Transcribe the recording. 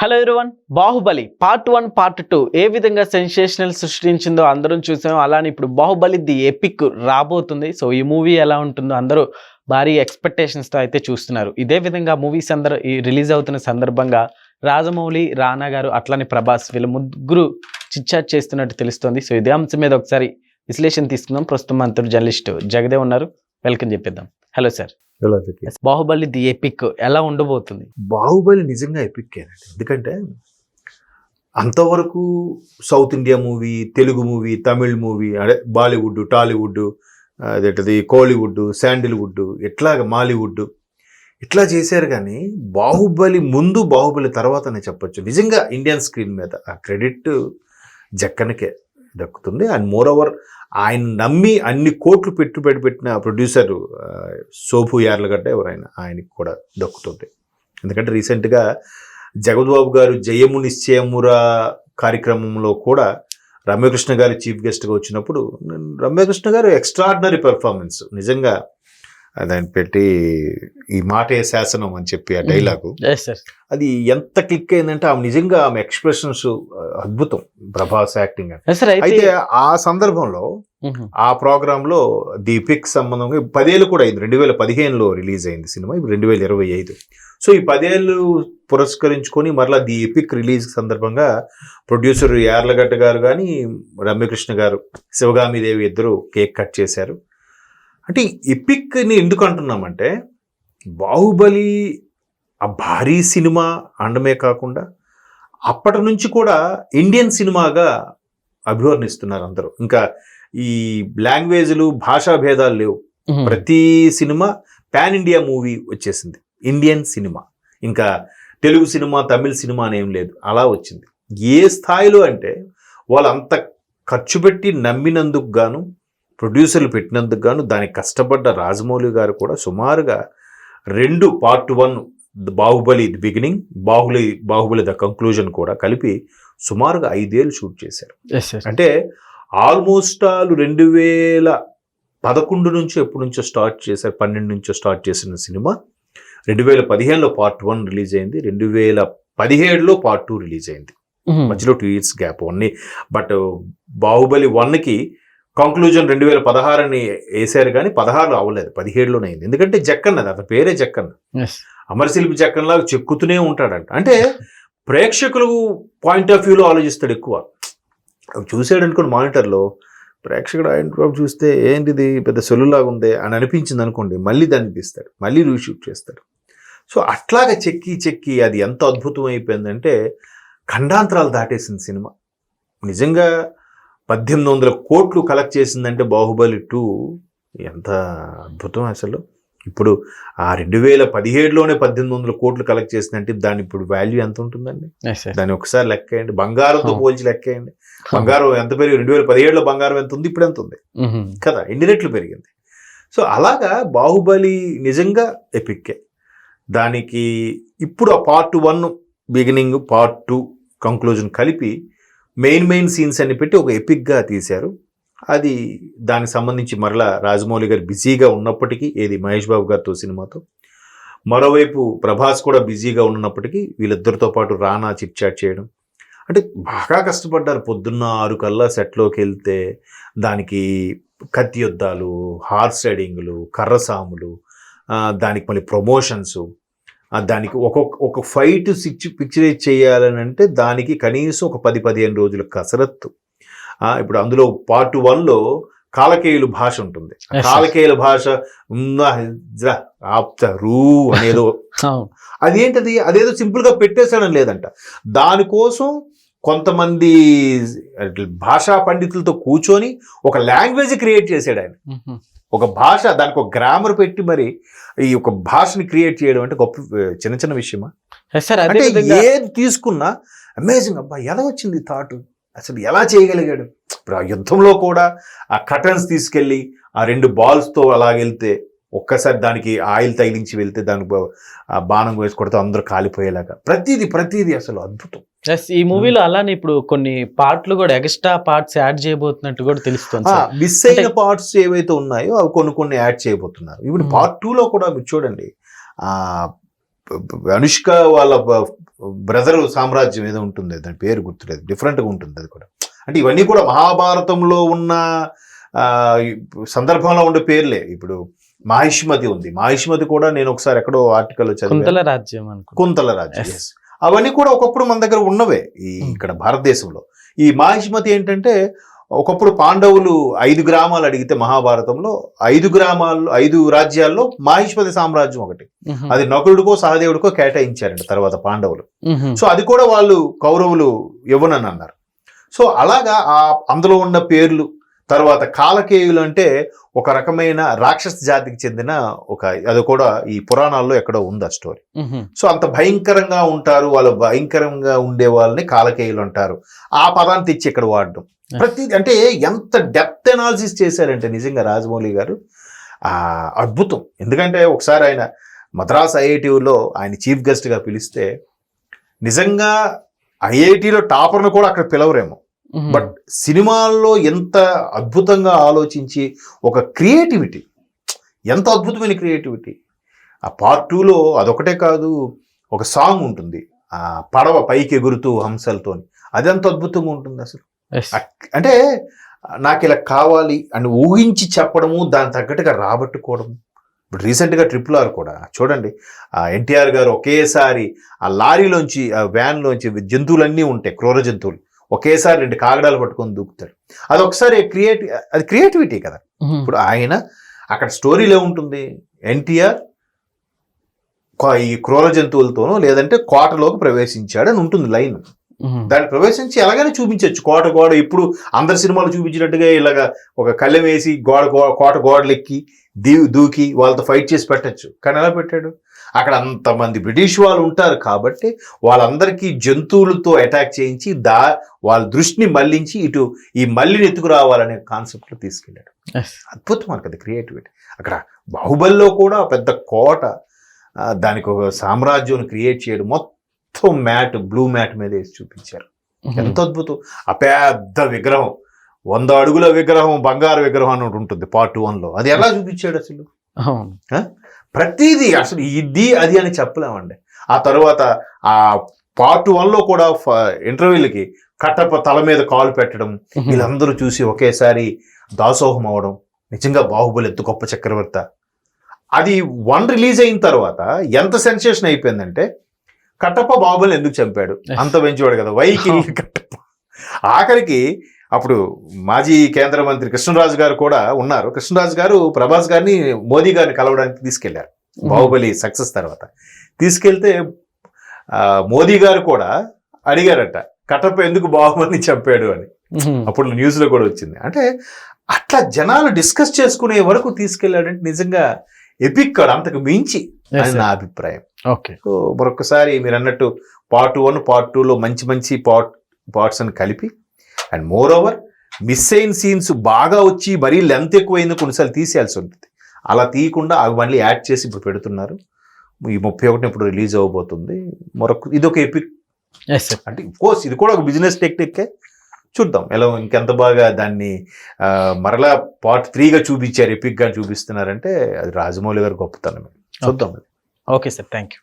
Hello everyone Baahubali part one part two ఏ విధంగా sensational సృష్టించిందో అందరం చూసాం. అలానే ఇప్పుడు బాహుబలి ది ఎపిక్ రాబోతుంది. సో ఈ మూవీ ఎలా ఉంటుందో అందరూ భారీ ఎక్స్పెక్టేషన్స్తో అయితే చూస్తున్నారు. ఇదే విధంగా మూవీస్ అందరూ ఈ రిలీజ్ అవుతున్న సందర్భంగా రాజమౌళి రానా గారు అట్లానే ప్రభాస్ వీళ్ళ ముగ్గురు చిట్చాట్ చేస్తున్నట్టు తెలుస్తోంది. సో ఇదే అంశం మీద ఒకసారి విశ్లేషణ తీసుకుందాం. ప్రస్తుతం అంతరు జర్నలిస్ట్ జగదే ఉన్నారు. Welcome చెప్పిద్దాం. Hello sir. Baahubali the epic ఎలా ఉండబోతుంది? బాహుబలి నిజంగా ఎపిక్కేనండి ఎందుకంటే అంతవరకు south India movie Telugu movie Tamil movie అదే బాలీవుడ్ టాలీవుడ్ అదేంటది కోలీవుడ్ శాండిల్వుడ్ ఇట్లాగ మాలీవుడ్ ఇట్లా చేశారు కానీ బాహుబలి ముందు బాహుబలి తర్వాత చెప్పొచ్చు. నిజంగా ఇండియన్ స్క్రీన్ మీద ఆ క్రెడిట్ జక్కనకే. దక్కుతుంది. అండ్ మోర్ ఓవర్ ఆయన నమ్మి అన్ని కోట్లు పెట్టుబడి పెట్టిన ప్రొడ్యూసర్ ఆ, సోపు యార్లగడ్డ ఎవరైనా ఆయనకి కూడా దక్కుతుంది. ఎందుకంటే రీసెంట్గా జగద్బాబు గారు జయము నిశ్చయమురా కార్యక్రమంలో కూడా రమ్యకృష్ణ గారు చీఫ్ గెస్ట్గా వచ్చినప్పుడు రమ్యకృష్ణ గారు ఎక్స్ట్రాడినరీ పెర్ఫార్మెన్స్ నిజంగా దాన్ని పెట్టి ఈ మాటే శాసనం అని చెప్పి ఆ డైలాగు. అది ఎంత క్లిక్ అయిందంటే ఆమె నిజంగా ఆమె ఎక్స్ప్రెషన్స్ అద్భుతం ప్రభాస్ యాక్టింగ్ అయితే ఆ సందర్భంలో. ఆ ప్రోగ్రామ్లో ది పిక్ సంబంధంగా పదేళ్ళు కూడా అయింది. రెండు వేల పదిహేనులో రిలీజ్ అయింది సినిమా ఇప్పుడు రెండు వేల ఇరవై ఐదు. సో ఈ పదేళ్ళు పురస్కరించుకొని మరలా ది ఎపిక్ రిలీజ్ సందర్భంగా ప్రొడ్యూసర్ యార్లగడ్డ గారు కానీ రమ్యకృష్ణ గారు శివగామిదేవి ఇద్దరు కేక్ కట్ చేశారు. అంటే ఎపిక్ని ఎందుకు అంటున్నామంటే బాహుబలి ఆ భారీ సినిమా అండమే కాకుండా అప్పటి నుంచి కూడా ఇండియన్ సినిమాగా అభివర్ణిస్తున్నారు అందరూ. ఇంకా ఈ లాంగ్వేజ్లు భాషా భేదాలు లేవు. ప్రతి సినిమా పాన్ ఇండియా మూవీ వచ్చేసింది. Indian cinema. ఇంకా తెలుగు సినిమా తమిళ సినిమా అనేం లేదు. అలా వచ్చింది. ఏ స్థాయిలో అంటే వాళ్ళు అంత ఖర్చు పెట్టి నమ్మినందుకు గాను ప్రొడ్యూసర్లు పెట్టినందుకు గాను దానికి కష్టపడ్డ రాజమౌళి గారు కూడా సుమారుగా రెండు part one Baahubali the beginning Baahubali Baahubali the conclusion కూడా కలిపి సుమారుగా ఐదేళ్ళు షూట్ చేశారు. అంటే ఆల్మోస్ట్ ఆల్ రెండు వేల పదకొండు నుంచి ఎప్పటి నుంచో స్టార్ట్ చేశారు పన్నెండు నుంచో స్టార్ట్ చేసిన సినిమా. రెండు వేల పదిహేనులో పార్ట్ వన్ రిలీజ్ అయింది రెండు వేల పదిహేడులో పార్ట్ టూ రిలీజ్ అయింది. మధ్యలో two years gap only but Baahubali వన్కి కంక్లూజన్ రెండు వేల పదహారుని వేశారు కానీ పదహారులో అవ్వలేదు పదిహేడులోనే అయింది. ఎందుకంటే జక్కన్న అతని పేరే జక్కన్న. అమరశిల్పి జక్కన్లాగా చెక్కుతూనే ఉంటాడంట. అంటే ప్రేక్షకులు పాయింట్ ఆఫ్ వ్యూలో ఆలోచిస్తాడు ఎక్కువ. అవి చూసాడు అనుకోండి మానిటర్లో ప్రేక్షకుడు ఆయన చూస్తే ఏంటిది పెద్ద సొల్లులాగా ఉంది అని అనిపించింది అనుకోండి మళ్ళీ దాన్ని తీస్తాడు మళ్ళీ రీషూట్ చేస్తాడు. సో అట్లాగా చెక్కి చెక్కి అది ఎంత అద్భుతం అయిపోయిందంటే ఖండాంతరాలు దాటేసింది సినిమా. నిజంగా పద్దెనిమిది వందల కోట్లు కలెక్ట్ చేసిందంటే బాహుబలి టూ ఎంత అద్భుతం అసలు. ఇప్పుడు ఆ రెండు వేల పదిహేడులోనే పద్దెనిమిది వందల కోట్లు కలెక్ట్ చేసిందంటే దాని ఇప్పుడు వాల్యూ ఎంత ఉంటుందండి? దాన్ని ఒకసారి లెక్కేయండి బంగారంతో. పోల్చి లెక్కేయండి బంగారం ఎంత పెరిగి రెండు వేల పదిహేడులో బంగారం ఎంత ఉంది? ఇప్పుడు ఎంత ఉంది. కదా ఎన్ని రెట్లు పెరిగింది? సో అలాగా బాహుబలి నిజంగా ఎపిక్కే దానికి ఇప్పుడు ఆ part one beginning part two conclusion కలిపి మెయిన్ మెయిన్ సీన్స్ అని పెట్టి ఒక ఎపిక్గా తీశారు. అది దానికి సంబంధించి మరలా రాజమౌళి గారు బిజీగా ఉన్నప్పటికీ ఏది మహేష్ బాబు గారితో సినిమాతో. మరోవైపు ప్రభాస్ కూడా బిజీగా ఉన్నప్పటికీ వీళ్ళిద్దరితో పాటు రానా చిట్ చాట్ చేయడం. అంటే బాగా కష్టపడ్డారు. పొద్దున్న ఆరు కల్లా సెట్లోకి వెళ్తే దానికి కత్తి యుద్ధాలు హార్స్ రైడింగ్లు కర్రసాములు దానికి మళ్ళీ ప్రమోషన్స్ దానికి ఒక్కొక్క ఒక ఫైట్ సిచ్ పిక్చరైజ్ చేయాలని అంటే దానికి కనీసం ఒక పది పదిహేను రోజుల కసరత్తు. ఇప్పుడు అందులో పార్ట్ వన్లో కాలకేయులు భాష ఉంటుంది. కాలకేయుల భాష ఆప్త, రూ అనేదో. అదేంటది? అదేదో సింపుల్గా పెట్టేశాడని లేదంట. దానికోసం కొంతమంది భాషా పండితులతో కూర్చొని ఒక లాంగ్వేజ్ క్రియేట్ చేశాడు ఆయన. ఒక భాష దానికి ఒక గ్రామర్ పెట్టి మరి ఈ ఒక భాషని క్రియేట్ చేయడం అంటే గొప్ప చిన్న చిన్న విషయమా? సార్ అంటే ఏది తీసుకున్నా అమేజింగ్ అబ్బా ఎలా వచ్చింది థాట్ అసలు ఎలా చేయగలిగాడు? ఇప్పుడు ఆ యుద్ధంలో కూడా ఆ కటన్స్ తీసుకెళ్ళి ఆ రెండు బాల్స్తో అలాగెళ్తే ఒక్కసారి దానికి ఆయిల్ తగిలించి వెళ్తే దానికి బాణం వేసి కొడితే అందరూ కాలిపోయేలాగా. ప్రతిదీ ప్రతిదీ అసలు అద్భుతం. ఎస్ ఈ మూవీలో అలానే ఇప్పుడు కొన్ని పార్ట్లు కూడా ఎక్స్ట్రా పార్ట్స్ యాడ్ చేయబోతున్నట్టు కూడా తెలుస్తుంది మిస్ అయిన పార్ట్స్ ఏవైతే ఉన్నాయో అవి కొన్ని కొన్ని యాడ్ చేయబోతున్నారు. ఇప్పుడు. పార్ట్ టూలో కూడా మీరు చూడండి. ఆ అనుష్క వాళ్ళ బ్రదర్ సామ్రాజ్యం ఏదో ఉంటుంది దాని పేరు గుర్తులేదు. డిఫరెంట్గా ఉంటుంది అది కూడా. అంటే ఇవన్నీ కూడా మహాభారతంలో ఉన్న సందర్భంలో ఉండే పేర్లే. ఇప్పుడు మాహిష్మతి ఉంది మాహిష్మతి కూడా నేను ఒకసారి ఎక్కడో ఆర్టికల్ కుంతల రాజ్యం కుంతల రాజ్యం. అవన్నీ కూడా ఒకప్పుడు మన దగ్గర ఉన్నవే ఈ Hmm. ఇక్కడ భారతదేశంలో ఈ మాహిష్మతి ఏంటంటే ఒకప్పుడు పాండవులు ఐదు గ్రామాలు అడిగితే మహాభారతంలో ఐదు గ్రామాల్లో ఐదు రాజ్యాల్లో మాహిష్మతి సామ్రాజ్యం ఒకటి. అది నకులుడికో సహదేవుడికో కేటాయించారంట తర్వాత పాండవులు. సో అది కూడా వాళ్ళు కౌరవులు ఇవ్వనని అన్నారు సో అలాగా ఆ అందులో ఉన్న పేర్లు తర్వాత కాలకేయులు అంటే ఒక రకమైన రాక్షస జాతికి చెందిన ఒక అది కూడా ఈ పురాణాల్లో ఎక్కడో ఉంది ఆ స్టోరీ. సో అంత భయంకరంగా ఉంటారు వాళ్ళు భయంకరంగా ఉండే వాళ్ళని కాలకేయులు అంటారు ఆ పదాన్ని తెచ్చి ఇక్కడ వాడడం ప్రతి అంటే ఎంత డెప్త్ అనాలిసిస్ చేశారంటే నిజంగా రాజమౌళి గారు ఆ అద్భుతం ఎందుకంటే ఒకసారి ఆయన మద్రాస్ ఐఐటిలో ఆయన చీఫ్ గెస్ట్గా పిలిస్తే నిజంగా ఐఐటిలో టాపర్ను కూడా అక్కడ పిలవరేమో. బట్ సినిమాల్లో ఎంత అద్భుతంగా ఆలోచించి ఒక క్రియేటివిటీ ఎంత అద్భుతమైన క్రియేటివిటీ. ఆ పార్ట్ టూలో అదొకటే కాదు ఒక సాంగ్ ఉంటుంది ఆ పడవ పైకి ఎగురుతూ హంసలతో. అది ఎంత అద్భుతంగా ఉంటుంది అసలు. అంటే నాకు ఇలా కావాలి అని ఊహించి చెప్పడము దాని తగ్గట్టుగా రాబట్టుకోవడము. ఇప్పుడు రీసెంట్గా ట్రిపుల్ ఆర్ కూడా చూడండి ఆ ఎన్టీఆర్ గారు ఒకేసారి ఆ లారీలోంచి ఆ వ్యాన్లోంచి జంతువులన్నీ ఉంటాయి క్రూర జంతువులు. ఒకేసారి రెండు కాగడాలు పట్టుకొని దూకుతాడు. అది ఒకసారి క్రియేటి అది క్రియేటివిటీ కదా. ఇప్పుడు ఆయన అక్కడ స్టోరీలో ఉంటుంది. ఎన్టీఆర్ ఈ క్రూర జంతువులతోనో లేదంటే కోటలోకి ప్రవేశించాడు అని ఉంటుంది లైన్. దాన్ని ప్రవేశించి ఎలాగైనా చూపించవచ్చు కోట గోడ ఇప్పుడు అందరి సినిమాలు చూపించినట్టుగా ఇలాగా ఒక కళ్ళెం వేసి గోడ కోట గోడలెక్కి దీ దూకి వాళ్ళతో ఫైట్ చేసి పెట్టచ్చు. కానీ ఎలా పెట్టాడు? అక్కడ అంతమంది బ్రిటిష్ వాళ్ళు ఉంటారు కాబట్టి వాళ్ళందరికీ జంతువులతో అటాక్ చేయించి దా వాళ్ళ దృష్టిని మళ్ళించి ఇటు ఈ మల్లిని ఎత్తుకురావాలనే కాన్సెప్ట్లో తీసుకెళ్ళాడు. అద్భుతం అది క్రియేటివిటీ. అక్కడ బాహుబలిలో కూడా పెద్ద కోట దానికి ఒక సామ్రాజ్యం క్రియేట్ చేయడం మొత్తం మ్యాట్ బ్లూ మ్యాట్ మీద వేసి చూపించారు. ఎంత అద్భుతం! ఆ పెద్ద విగ్రహం వంద అడుగుల విగ్రహం బంగారు విగ్రహం అని ఉంటుంది పార్ట్ వన్లో. అది ఎలా చూపించాడు అసలు? ప్రతిదీ అసలు ఇది అది అని చెప్పలేమండి. ఆ తర్వాత ఆ పార్ట్ వన్లో కూడా ఇంటర్వ్యూలకి కట్టప్ప తల మీద కాలు పెట్టడం. వీళ్ళందరూ చూసి ఒకేసారి దాసోహం అవడం నిజంగా బాహుబలి ఎంత గొప్ప చక్రవర్త. అది వన్ రిలీజ్ అయిన తర్వాత ఎంత సెన్సేషన్ అయిపోయిందంటే కట్టప్ప బాహుబలిని ఎందుకు చంపాడు? అంత పెంచేవాడు కదా. వైకి కట్టప్ప. ఆఖరికి అప్పుడు మాజీ కేంద్ర మంత్రి కృష్ణరాజు గారు కూడా ఉన్నారు. కృష్ణరాజు గారు ప్రభాస్ గారిని మోదీ గారిని కలవడానికి తీసుకెళ్ళారు. బాహుబలి సక్సెస్ తర్వాత. తీసుకెళ్తే మోదీ గారు కూడా అడిగారట కట్టప్ప ఎందుకు బాహుబలిని చంపాడు అని. అప్పుడు న్యూస్లో కూడా వచ్చింది. అంటే అట్లా జనాలు డిస్కస్ చేసుకునే వరకు తీసుకెళ్ళాడంటే నిజంగా ఎపిక్ కాడు అంతకు మించి అని. నా అభిప్రాయం. ఓకే. మరొకసారి మీరు అన్నట్టు పార్ట్ వన్ పార్ట్ టూలో మంచి మంచి పార్ట్ పార్ట్స్ అని కలిపి అండ్ మోర్ ఓవర్ మిస్ అయిన సీన్స్ బాగా వచ్చి మరీ లెంత్ ఎక్కువైంది కొన్నిసార్లు తీసేయాల్సి ఉంటుంది. అలా తీయకుండా అవి మళ్ళీ యాడ్ చేసి ఇప్పుడు పెడుతున్నారు. ఈ ముప్పై ఒకటిని ఇప్పుడు రిలీజ్ అవ్వబోతుంది. మరొక ఇది ఒక ఎపిక్ అంటే కోర్స్ ఇది కూడా ఒక బిజినెస్ టెక్నిక్కే చూద్దాం. ఎలా ఇంకెంత బాగా దాన్ని మరలా పార్ట్ త్రీగా చూపించారు ఎపిక్గా చూపిస్తున్నారంటే అది రాజమౌళి గారు గొప్పతనమే. చూద్దాం. Okay sir thank you